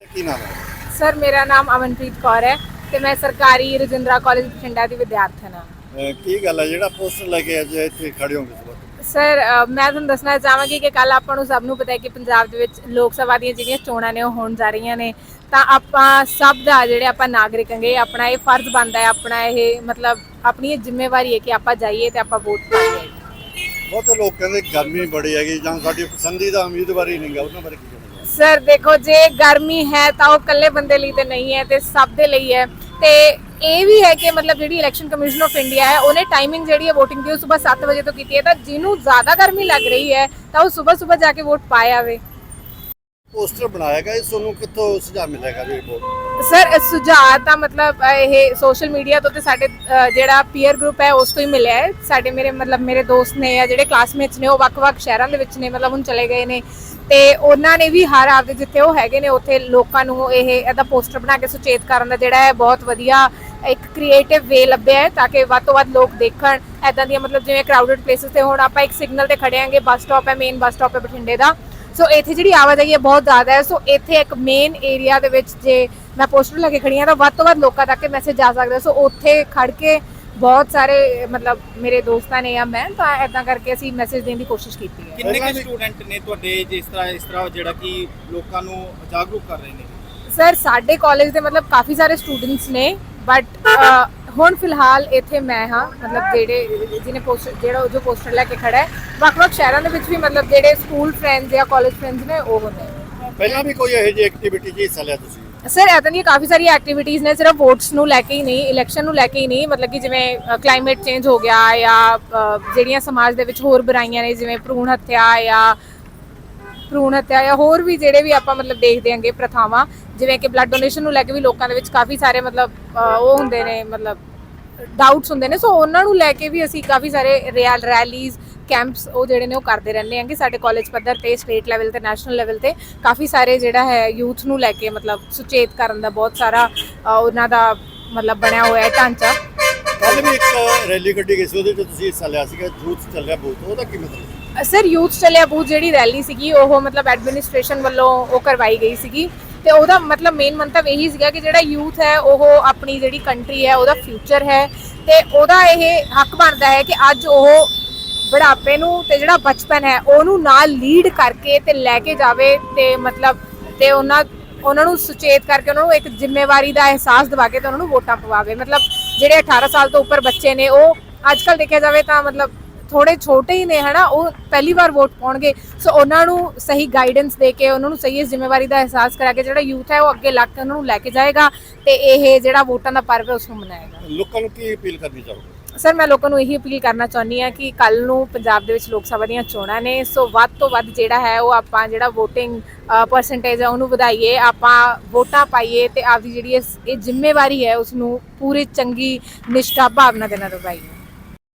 ਕੀ ਨਾਮ ਹੈ? ਸਰ ਮੇਰਾ ਨਾਮ ਅਮਨਪ੍ਰੀਤ ਕੌਰ ਹੈ ਤੇ ਮੈਂ ਸਰਕਾਰੀ ਰਜਿੰਦਰਾ ਕਾਲਜ ਬਠਿੰਡਾ ਦੀ ਵਿਦਿਆਰਥਣ ਹਾਂ। ਅਹ ਕੀ ਗੱਲ ਹੈ? ਜਿਹੜਾ ਪੋਸਟਰ ਲੈ ਕੇ ਅੱਜ ਇੱਥੇ ਖੜੇ ਹੋ ਵਕਤ? ਸਰ ਅ, ਮੈਂ ਤੁਹਾਨੂੰ ਦੱਸਣਾ ਚਾਹਾਂਗੀ ਕਿ ਕੱਲ ਆਪਾਂ ਨੂੰ ਸਭ ਨੂੰ ਪਤਾ ਹੈ ਕਿ ਪੰਜਾਬ ਦੇ ਵਿੱਚ ਲੋਕ ਸਭਾ ਦੀਆਂ ਜਿਹੜੀਆਂ ਚੋਣਾਂ ਨੇ ਉਹ ਹੋਣ ਜਾ ਰਹੀਆਂ ਨੇ। ਤਾਂ ਆਪਾਂ ਸਭ ਦਾ ਜਿਹੜੇ ਆਪਾਂ ਨਾਗਰਿਕ ਹੈਗੇ ਆਪਣਾ ਇਹ ਫਰਜ਼ ਬਣਦਾ ਹੈ ਆਪਣਾ ਇਹ ਮਤਲਬ ਆਪਣੀ ਇਹ ਜ਼ਿੰਮੇਵਾਰੀ ਹੈ ਕਿ ਆਪਾਂ ਜਾਈਏ ਤੇ ਆਪਾਂ ਵੋਟ ਪਾਈਏ। ਬਹੁਤ ਲੋਕ ਕਹਿੰਦੇ ਗਰਮੀ ਬੜੀ ਹੈਗੀ ਜਾਂ ਸਾਡੀ ਪਸੰਦੀਦਾ ਉਮੀਦਵਾਰੀ ਨਹੀਂ ਗਾ ਉਹਨਾਂ ਬਾਰੇ ਕੀ ਕਹਿਣਾ? ਸਰ, ਦੇਖੋ, ਜੇ ਗਰਮੀ ਹੈ ਤਾਂ ਉਹ ਇਕੱਲੇ ਬੰਦੇ ਲਈ ਤੇ ਨਹੀਂ ਹੈ ਤੇ ਸਭ ਦੇ ਲਈ ਹੈ। ਤੇ ਇਹ ਵੀ ਹੈ ਕਿ ਮਤਲਬ ਜਿਹੜੀ ਇਲੈਕਸ਼ਨ ਕਮਿਸ਼ਨ ਆਫ ਇੰਡੀਆ ਹੈ, ਉਹਨੇ ਟਾਈਮਿੰਗ ਜਿਹੜੀ ਹੈ VOTING ਦੀ, ਉਹ ਸਵੇਰ 7 ਵਜੇ ਤੋਂ ਕੀਤੀ ਹੈ। ਤਾਂ ਜਿਹਨੂੰ ਜ਼ਿਆਦਾ ਗਰਮੀ ਲੱਗ ਰਹੀ ਹੈ, ਤਾਂ ਉਹ ਸਵੇਰ ਸਵੇਰ ਜਾ ਕੇ ਵੋਟ ਪਾਏ ਆਵੇ। ਪੋਸਟਰ ਬਣਾਏਗਾ ਇਸ ਤੁਹਾਨੂੰ ਕਿੱਥੋਂ ਸੁਝਾਅ ਮਿਲੇਗਾ ਵੀ ਵੋਟ ਸਰ ਸੁਝਾਅ ਤਾਂ ਮਤਲਬ ਅ, ਇਹ ਸੋਸ਼ਲ ਮੀਡੀਆ ਤੋਂ ਤੇ ਸਾਡੇ ਅ, ਜਿਹੜਾ ਪੀਅਰ ਗਰੁੱਪ ਹੈ ਉਸ ਤੋਂ ਹੀ ਮਿਲਿਆ ਹੈ। ਸਾਡੇ ਮੇਰੇ ਮਤਲਬ ਮੇਰੇ ਦੋਸਤ ਨੇ ਜਾਂ ਜਿਹੜੇ ਕਲਾਸਮੇਟਸ ਨੇ ਉਹ ਵੱਖ-ਵੱਖ ਸ਼ਹਿਰਾਂ ਦੇ ਵਿੱਚ ਨੇ ਮਤਲਬ ਹੁਣ ਚਲੇ ਗਏ ਨੇ। ਤੇ ਉਹਨਾਂ ਨੇ ਵੀ ਹਰ ਆਪਦੇ ਜਿੱਥੇ ਉਹ ਹੈਗੇ ਨੇ ਉੱਥੇ ਲੋਕਾਂ ਨੂੰ ਇਹ ਇਹਦਾ ਪੋਸਟਰ ਬਣਾ ਕੇ ਸੁਚੇਤ ਕਰਨ ਦਾ ਜਿਹੜਾ ਹੈ ਬਹੁਤ ਵਧੀਆ ਇੱਕ ਕ੍ਰੀਏਟਿਵ ਵੇ ਲੱਭਿਆ ਹੈ ਤਾਂ ਕਿ ਵੱਧ ਤੋਂ ਵੱਧ ਲੋਕ ਦੇਖਣ। ਐਦਾਂ ਦੀਆਂ ਮਤਲਬ ਜਿਵੇਂ ਕਰਾਊਡਡ ਪਲੇਸਸ ਤੇ ਹੁਣ ਆਪਾਂ ਇੱਕ ਸਿਗਨਲ ਤੇ ਖੜੇ ਆਂਗੇ ਬੱਸ ਸਟਾਪ ਹੈ ਮੇਨ ਬੱਸ ਸਟਾਪ ਹੈ ਬਠਿੰਡੇ ਦਾ। ਸੋ ਇੱਥੇ ਜਿਹੜੀ ਆਵਾਜਾਈ ਹੈ ਬਹੁਤ ਜ਼ਿਆਦਾ ਹੈ। ਸੋ ਇੱਥੇ ਇੱਕ ਮੇਨ ਏਰੀਆ ਦੇ ਵਿੱਚ ਜੇ ਮੈਂ ਪੋਸਟਰ ਲੈ ਕੇ ਖੜੀ ਹਾਂ ਤਾਂ ਵੱਧ ਤੋਂ ਵੱਧ ਲੋਕਾਂ ਤੱਕ ਇਹ ਮੈਸੇਜ ਜਾ ਸਕਦਾ ਸੋ ਉੱਥੇ ਖੜ ਕੇ ਬਹੁਤ ਸਾਰੇ ਮਤਲਬ ਮੇਰੇ ਦੋਸਤਾਂ ਨੇ ਜਾਂ ਮੈਂ ਤਾਂ ਐਦਾਂ ਕਰਕੇ ਅਸੀਂ ਮੈਸੇਜ ਦੇਣ ਦੀ ਕੋਸ਼ਿਸ਼ ਕੀਤੀ ਹੈ। ਕਿੰਨੇ ਕੁ ਸਟੂਡੈਂਟ ਨੇ ਤੁਹਾਡੇ ਜਿਸ ਤਰ੍ਹਾਂ ਇਸ ਤਰ੍ਹਾਂ ਜਿਹੜਾ ਕਿ ਲੋਕਾਂ ਨੂੰ ਜਾਗਰੂਕ ਕਰ ਰਹੇ ਨੇ? ਸਰ ਸਾਡੇ ਕਾਲਜ ਦੇ ਮਤਲਬ ਕਾਫੀ ਸਾਰੇ ਸਟੂਡੈਂਟਸ ਨੇ ਬਟ ਹੁਣ ਫਿਲਹਾਲ ਇੱਥੇ ਮੈਂ ਹਾਂ ਮਤਲਬ ਜਿਹੜੇ ਜਿਹਨੇ ਪੋਸਟਰ ਜਿਹੜਾ ਜੋ ਪੋਸਟਰ ਲੈ ਕੇ ਖੜਾ ਹੈ ਵੱਖ-ਵੱਖ ਸ਼ਹਿਰਾਂ ਦੇ ਵਿੱਚ ਵੀ ਮਤਲਬ ਜਿਹੜੇ ਸਕੂਲ ਫਰੈਂਡਸ ਜਾਂ ਕਾਲਜ ਫਰੈਂਡਸ ਨੇ ਉਹ ਨੇ। ਪਹਿਲਾਂ ਵੀ ਕੋਈ ਇਹੋ ਜਿਹੀ ਐਕਟੀਵਿਟੀ 'ਚ ਹਿੱਸਾ ਲਿਆ ਤੁਸੀਂ? ਸਰ ਇਦਾਂ ਦੀਆਂ ਕਾਫੀ ਸਾਰੀ ਐਕਟੀਵਿਟੀਜ਼ ਨੇ ਸਿਰਫ ਵੋਟਸ ਨੂੰ ਲੈ ਕੇ ਹੀ ਨਹੀਂ ਇਲੈਕਸ਼ਨ ਨੂੰ ਲੈ ਕੇ ਹੀ ਨਹੀਂ ਮਤਲਬ ਕਿ ਜਿਵੇਂ ਕਲਾਈਮੇਟ ਚੇਂਜ ਹੋ ਗਿਆ ਜਾਂ ਜਿਹੜੀਆਂ ਸਮਾਜ ਦੇ ਵਿੱਚ ਹੋਰ ਬੁਰਾਈਆਂ ਨੇ ਜਿਵੇਂ ਭਰੂਣ ਹੱਤਿਆ ਜਾਂ ਭਰੂਣ ਹੱਤਿਆ ਜਾਂ ਹੋਰ ਵੀ ਜਿਹੜੇ ਵੀ ਆਪਾਂ ਮਤਲਬ ਦੇਖਦੇ ਆਂਗੇ ਪ੍ਰਥਾਵਾਂ ਜਿਵੇਂ ਕਿ ਬਲੱਡ ਡੋਨੇਸ਼ਨ ਨੂੰ ਲੈ ਕੇ ਵੀ ਲੋਕਾਂ ਦੇ ਵਿੱਚ ਕਾਫੀ ਸਾਰੇ ਮਤਲਬ ਉਹ ਹੁੰਦੇ ਨੇ ਮਤਲਬ ਡਾਊਟਸ ਹੁੰਦੇ ਨੇ। ਸੋ ਉਹਨਾਂ ਨੂੰ ਲੈ ਕੇ ਵੀ ਅਸੀਂ ਕਾਫੀ ਸਾਰੇ ਰਿਆਲ ਰੈਲੀਜ਼ ਕੈਂਪਸ ਉਹ ਜਿਹੜੇ ਨੇ ਉਹ ਕਰਦੇ ਰਹਿੰਦੇ ਆਂਗੇ ਸਾਡੇ ਕਾਲਜ ਪੱਧਰ ਤੇ ਸਟੇਟ ਲੈਵਲ ਤੇ ਨੈਸ਼ਨਲ ਲੈਵਲ ਤੇ। ਕਾਫੀ ਸਾਰੇ ਜਿਹੜਾ ਹੈ ਯੂਥ ਨੂੰ ਲੈ ਕੇ ਮਤਲਬ ਸੁਚੇਤ ਕਰਨ ਦਾ ਬਹੁਤ ਸਾਰਾ ਅ, ਉਹਨਾਂ ਦਾ ਮਤਲਬ ਬਣਿਆ ਹੋਇਆ ਹੈ ਢਾਂਚਾ। ਕੱਲ ਵੀ ਇੱਕ ਰੈਲੀ ਕੱਢੀ ਗਈ ਸੀ ਉਹਦੇ 'ਚ ਤੁਸੀਂ ਹਿੱਸਾ ਲਿਆ ਸੀਗਾ ਜੂਥ ਚੱਲਿਆ ਬੂਥ ਉਹਦਾ ਕੀ ਮਤਲਬ? ਸਰ ਯੂਥ ਚੱਲਿਆ ਬੂਥ ਜਿਹੜੀ ਰੈਲੀ ਸੀਗੀ, ਉਹ ਮਤਲਬ ਐਡਮਿਨਿਸਟ੍ਰੇਸ਼ਨ ਵੱਲੋਂ ਉਹ ਕਰਵਾਈ ਗਈ ਸੀਗੀ। ਤੇ ਉਹਦਾ ਮਤਲਬ ਮੇਨ ਮੰਤਵ ਇਹੀ ਸੀਗਾ ਕਿ ਜਿਹੜਾ ਯੂਥ ਹੈ, ਉਹ ਆਪਣੀ ਜਿਹੜੀ ਕੰਟਰੀ ਹੈ, ਉਹਦਾ ਫਿਊਚਰ ਹੈ। ਤੇ ਉਹਦਾ ਇਹ ਹੱਕ ਬਣਦਾ ਹੈ ਕਿ ਅੱਜ ਉਹ ਬੁਢਾਪੇ ਨੂੰ ਤੇ ਜਿਹੜਾ ਬਚਪਨ ਹੈ, ਉਹਨੂੰ ਨਾਲ ਲੀਡ ਕਰਕੇ ਤੇ ਲੈ ਕੇ ਜਾਵੇ ਤੇ ਮਤਲਬ ਤੇ ਉਹਨਾਂ ਉਹਨਾਂ ਨੂੰ ਸੁਚੇਤ ਕਰਕੇ ਉਹਨਾਂ ਨੂੰ ਇੱਕ ਜ਼ਿੰਮੇਵਾਰੀ ਦਾ ਅਹਿਸਾਸ ਦਿਵਾ ਕੇ ਤੇ ਉਹਨਾਂ ਨੂੰ ਵੋਟਾਂ ਪਵਾਵੇ ਮਤਲਬ ਜਿਹੜੇ 18 ਸਾਲ ਤੋਂ ਉੱਪਰ ਬੱਚੇ ਨੇ, ਉਹ ਅੱਜ ਕੱਲ ਦੇਖਿਆ ਜਾਵੇ ਤਾਂ ਮਤਲਬ ਥੋੜੇ ਛੋਟੇ ਹੀ ਨੇ ਹਨਾ? ਉਹ ਪਹਿਲੀ ਵਾਰ ਵੋਟ ਪਾਉਣਗੇ। ਸੋ ਉਹਨਾਂ ਨੂੰ ਸਹੀ ਗਾਈਡੈਂਸ ਦੇ ਕੇ ਉਹਨਾਂ ਨੂੰ ਸਹੀ ਜ਼ਿੰਮੇਵਾਰੀ ਦਾ ਅਹਿਸਾਸ ਕਰਾ ਕੇ ਜਿਹੜਾ ਯੂਥ ਹੈ ਉਹ ਅੱਗੇ ਲੱਗ ਕੇ ਉਹਨਾਂ ਨੂੰ ਲੈ ਕੇ ਜਾਏਗਾ ਤੇ ਇਹ ਜਿਹੜਾ ਵੋਟਾਂ ਦਾ ਪਰਵ ਹੈ ਉਸ ਨੂੰ ਮਨਾਏਗਾ। ਲੋਕਾਂ ਨੂੰ ਕੀ ਅਪੀਲ ਕਰਨੀ ਚਾਹੋਗੇ? ਸਰ ਮੈਂ ਲੋਕਾਂ ਨੂੰ ਇਹੀ ਅਪੀਲ ਕਰਨਾ ਚਾਹੁੰਦੀ ਹਾਂ ਕਿ ਕੱਲ ਨੂੰ ਪੰਜਾਬ ਦੇ ਵਿੱਚ ਲੋਕ ਸਭਾ ਦੀਆਂ ਚੋਣਾਂ ਨੇ। ਸੋ ਵੱਧ ਤੋਂ ਵੱਧ ਜਿਹੜਾ ਹੈ ਉਹ ਆਪਾਂ ਜਿਹੜਾ VOTING ਪਰਸੈਂਟੇਜ ਹੈ ਉਹਨੂੰ ਵਧਾਈਏ। ਆਪਾਂ ਵੋਟਾਂ ਪਾਈਏ ਤੇ ਆਪਦੀ ਜਿਹੜੀ ਇਹ ਜ਼ਿੰਮੇਵਾਰੀ ਹੈ ਉਸ ਨੂੰ ਪੂਰੀ ਚੰਗੀ ਨਿਸ਼ਠਾ ਭਾਵਨਾ ਦੇ ਨਾਲ ਨਿਭਾਈਏ।